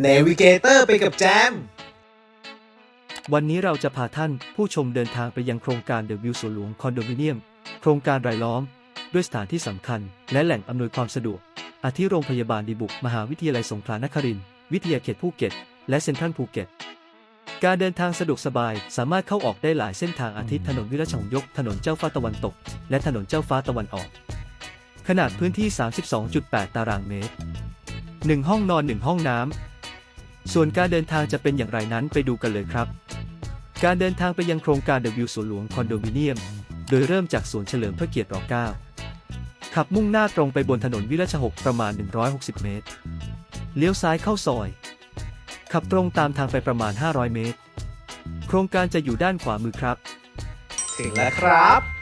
เนวิเกเตอร์ไปกับแจม วันนี้เราจะพาท่านผู้ชมเดินทางไปยังโครงการเดอะวิวสวนหลวงคอนโดมิเนียม โครงการรายล้อม ด้วยสถานที่สำคัญ และแหล่งอำนวยความสะดวก อาทิโรงพยาบาลดีบุก มหาวิทยาลัยสงขลานครินทร์วิทยาเขตภูเก็ต และเซ็นทรัลภูเก็ต การเดินทางสะดวกสบายสามารถเข้าออกได้หลายเส้นทางอาทิตย์ถนนวิรชหงยก ถนนเจ้าฟ้าตะวันตก และถนนเจ้าฟ้าตะวันออก ขนาดพื้นที่ 32.8 ตารางเมตร 1 ห้องนอน 1 ห้องน้ำ ส่วนการเดินทางจะเป็นอย่างไรนั้นไปดูกันเลยครับ การเดินทางไปยังโครงการเดอะวิวสวนหลวงคอนโดมิเนียม โดยเริ่มจากสวนเฉลิมพระเกียรติร9ขับมุ่งหน้าตรงไปบนถนนวิรัชหกประมาณ 160 เมตร เลี้ยวซ้ายเข้าซอย ขับตรงตามทางไปประมาณ 500 เมตร โครงการจะอยู่ด้านขวามือครับ ถึงแล้วครับ